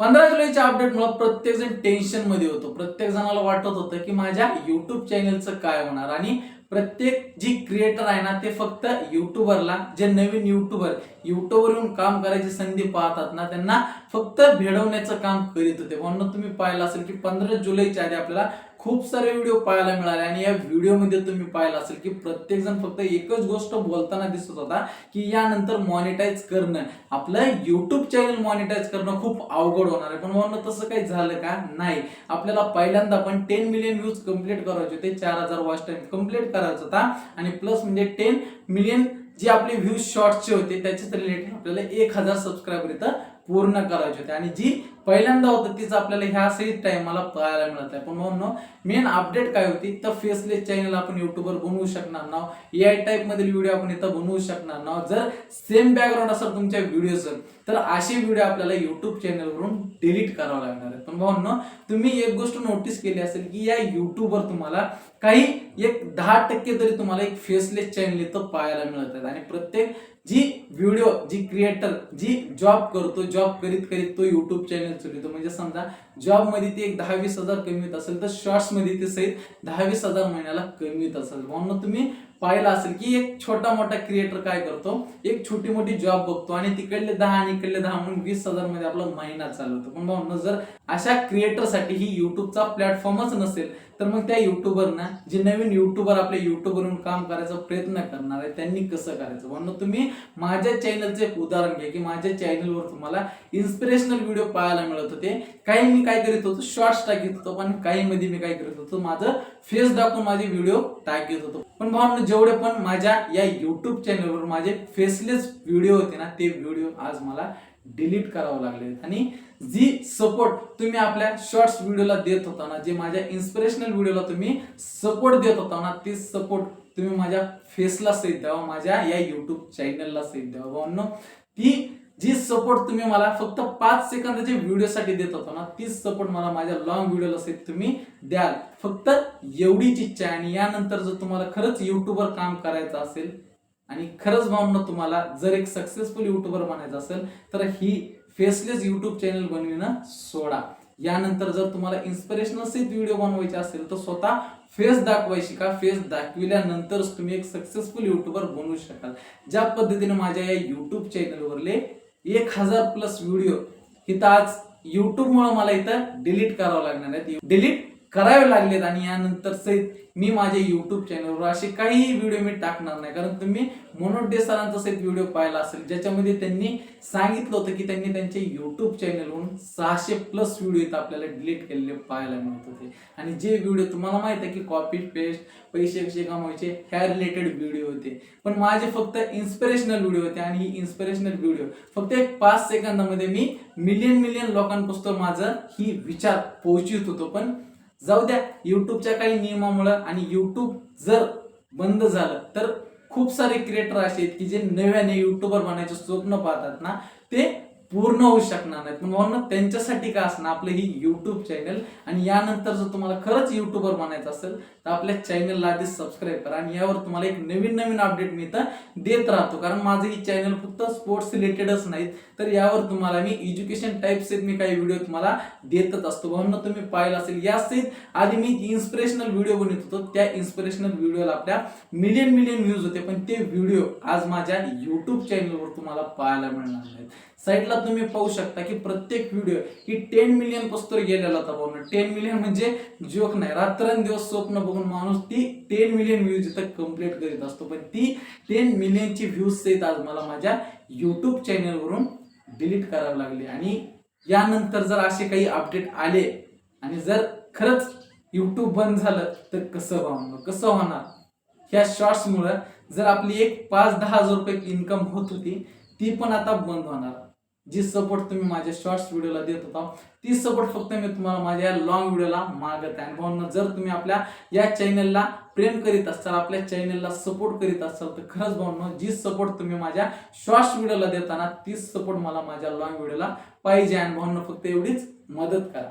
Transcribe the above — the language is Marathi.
पंधरा जुलैच्या अपडेटमुळे प्रत्येक जण टेन्शनमध्ये होतो. प्रत्येक जणाला वाटत होतं की माझ्या युट्यूब चॅनलचं काय होणार? आणि प्रत्येक जी क्रिएटर आहे ना ते फक्त युट्यूबरला जे नवीन युट्यूबर युट्यूबवर येऊन काम करायची संधी पाहतात ना त्यांना फक्त भेडवण्याचं काम करीत होते. म्हणून तुम्ही पाहिलं असेल की पंधरा जुलैच्या आधी आपल्याला खूप सारे व्हिडिओ पाहायला मिळाले आणि या व्हिडिओमध्ये तुम्ही पाहिलं असेल की प्रत्येक जण फक्त एकच गोष्ट बोलताना दिसत होता की यानंतर मॉनिटाईज करणं. आपलं युट्यूब चॅनल मॉनिटाईज करणं खूप अवघड होणार आहे. पण म्हणून तसं काही झालं का? नाही. आपल्याला पहिल्यांदा पण टेन मिलियन व्ह्यूज कंप्लीट करायचे होते. चार हजार वॉच टाइम कंप्लीट करायचा होता. आणि प्लस म्हणजे टेन मिलियन जे आपले व्ह्यूज शॉर्टचे होते त्याच्याच रिलेटेड आपल्याला एक हजार सबस्क्रायबर इथं पूर्ण करायची होती. आणि जी पहिल्यांदा होतं तीच आपल्याला ह्या सही टाइमाला पाहायला मिळत आहे पण म्हणून मेन अपडेट काय होती? तर फेसलेस चॅनल आपण युट्यूबवर बनवू शकणार नाव ए आय टाईप मधील व्हिडिओ आपण इथं बनवू शकणार नाव. जर सेम बॅकग्राऊंड असेल तुमच्या व्हिडिओचं तर असे व्हिडिओ आपल्याला युट्यूब चॅनलवरून डिलीट करावं लागणार आहे. पण भावनो तुम्ही एक गोष्ट नोटीस केली असेल की या युट्यूबवर तुम्हाला काही एक दहा टक्के तरी तुम्हाला एक फेसलेस चॅनल इथं पाहायला मिळत आहेत आणि प्रत्येक जी व्हिडिओ जी क्रिएटर जी जॉब करतो जॉब करीत करीत तो युट्यूब चॅनल चालवतो म्हणजे समजा जॉबमध्ये ते एक दहा वीस हजार कमी होत असेल तर शॉर्ट्समध्ये ते सहित दहा वीस हजार महिन्याला कमी होत असेल. म्हणून तुम्ही पाहिलं असेल की एक छोटा मोठा क्रिएटर काय करतो? एक छोटी मोठी जॉब बघतो आणि तिकडले दहा आणि इकडले दहा म्हणून वीस हजारमध्ये आपला महिना चालवतो. पण भाऊ जर अशा क्रिएटरसाठी ही युट्यूबचा प्लॅटफॉर्मच नसेल तर मग त्या युट्यूबरना जे नवीन युट्यूबर आपल्या युट्यूबवरून काम करायचा प्रयत्न करणार आहे त्यांनी कसं करायचं? म्हणून तुम्ही माझ्या चॅनलचं एक उदाहरण घ्या की माझ्या चॅनलवर तुम्हाला इन्स्पिरेशनल व्हिडिओ पाहायला मिळत होते. काही मी काय करीत होतो शॉर्ट्स टाकीत होतो पण काही मध्ये मी काय करत होतो माझं फेस दाखवून माझे व्हिडिओ टाकीत होतो. पण भाऊ जेवढे पण माझ्या या युट्यूब चॅनलवर माझे फेसलेस व्हिडिओ होते ना ते व्हिडिओ आज मला डिलीट करावं लागले. आणि जी सपोर्ट तुम्ही आपल्या शॉर्ट्स व्हिडिओला देत होता ना जे माझ्या इन्स्पिरेशनल व्हिडिओला तुम्ही सपोर्ट देत होता ना ते सपोर्ट तुम्ही माझ्या फेसला सहित द्यावा माझ्या या युट्यूब चॅनलला सहित द्यावा. भावनो ती जी सपोर्ट तुम्ही मला फक्त पाच सेकंदाच्या व्हिडिओसाठी देत होता ना तीच सपोर्ट मला माझ्या लॉंग व्हिडिओला सहित तुम्ही द्याल. फक्त एवढीच इच्छा आहे आणि यानंतर जर तुम्हाला खरंच युट्यूबवर काम करायचं असेल आणि खरंच भावना तुम्हाला जर एक सक्सेसफुल युट्यूबर बनायचं असेल तर ही फेसलेस युट्यूब चॅनल बनविणं सोडा. यानंतर जर तुम्हाला इन्स्पिरेशनल सहित व्हिडिओ बनवायचे असेल तर स्वतः फेस दाखवायची का? फेस दाखविल्यानंतरच तुम्ही एक सक्सेसफुल युट्यूबर बनवू शकाल. ज्या पद्धतीने माझ्या या युट्यूब चॅनलवरले एक हजार प्लस व्हिडिओ इथं आज युट्यूबमुळे मला इथं डिलीट करावं लागणार आहेत. डिलीट करावे लागलेत आणि यानंतर सहित मी माझ्या युट्यूब चॅनलवर असे काही व्हिडिओ मी टाकणार नाही. कारण तुम्ही मोनोडे सरांचा सहित व्हिडिओ पाहिला असेल ज्याच्यामध्ये त्यांनी सांगितलं होतं की त्यांनी त्यांच्या युट्यूब चॅनलवरून सहाशे प्लस व्हिडिओ इथं आपल्याला डिलीट केलेले पाहायला मिळत होते. आणि जे व्हिडिओ तुम्हाला माहीत आहे की कॉपी पेस्ट पैसे कसे कमवायचे ह्या रिलेटेड व्हिडिओ होते. पण माझे फक्त इन्स्पिरेशनल व्हिडिओ होते आणि ही इन्स्पिरेशनल व्हिडिओ फक्त एक पाच सेकंदामध्ये मी मिलियन मिलियन लोकांपासून माझं ही विचार पोहोचित होतो. पण जाऊ द्या युट्यूबच्या काही नियमामुळं आणि युट्यूब जर बंद झालं तर खूप सारे क्रिएटर असे आहेत की जे नव्याने युट्यूबर बनायचे स्वप्न पाहतात ना ते पूर्ण होऊ शकणार नाहीत. पण म्हणून त्यांच्यासाठी काय असणार? आपलं ही युट्यूब चॅनल आणि यानंतर जर तुम्हाला खरंच युट्यूबर बनायचं असेल तर आपल्या चॅनलला आधी सबस्क्राईब करा आणि यावर तुम्हाला एक नवीन नवीन अपडेट मी तर देत राहतो. कारण माझं ही चॅनल फक्त स्पोर्ट्स रिलेटेडच नाहीत. तर यावर तुम्हाला मी एज्युकेशन टाईपसहित मी काही व्हिडिओ तुम्हाला देतच असतो. म्हणून तुम्ही पाहिलं असेल यासहित आधी मी इन्स्पिरेशनल व्हिडिओ बनवत होतो त्या इन्स्पिरेशनल व्हिडिओला आपल्या मिलियन मिलियन व्ह्यूज होते. पण ते व्हिडिओ आज माझ्या युट्यूब चॅनलवर तुम्हाला पाहायला मिळणार नाहीत. साईडला तुम्ही पाहू शकता की प्रत्येक व्हिडिओ ही टेन मिलियन पस्तोर गेलेला होता बघून टेन मिलियन म्हणजे जोक नाही. रात्रंदिवस स्वप्न बघून माणूस ती टेन मिलियन व्ह्यूज इथं कंप्लीट करीत असतो. पण ती टेन मिलियनची व्ह्यूज सहित आज मला माझ्या युट्यूब चॅनलवरून डिलीट करावी लागली. आणि यानंतर जर असे काही अपडेट आले आणि जर खरंच युट्यूब बंद झालं तर कसं होणार कसं होणार? ह्या शॉर्ट्समुळं जर आपली एक पाच दहा हजार रुपये इन्कम होत होती ती पण आता बंद होणार. जी सपोर्ट तुम्ही माझ्या शॉर्ट्स व्हिडिओला देत होता ती सपोर्ट फक्त मी तुम्हाला माझ्या लॉंग व्हिडिओला मागत आहे. भावना जर तुम्ही आपल्या या चॅनलला प्रेम करीत असाल आपल्या चॅनलला सपोर्ट करीत असाल तर खरंच भावना जी सपोर्ट तुम्ही माझ्या शॉर्ट्स व्हिडिओला देताना तीच सपोर्ट मला माझ्या लॉंग व्हिडिओला पाहिजे आणि भावना फक्त एवढीच मदत करा.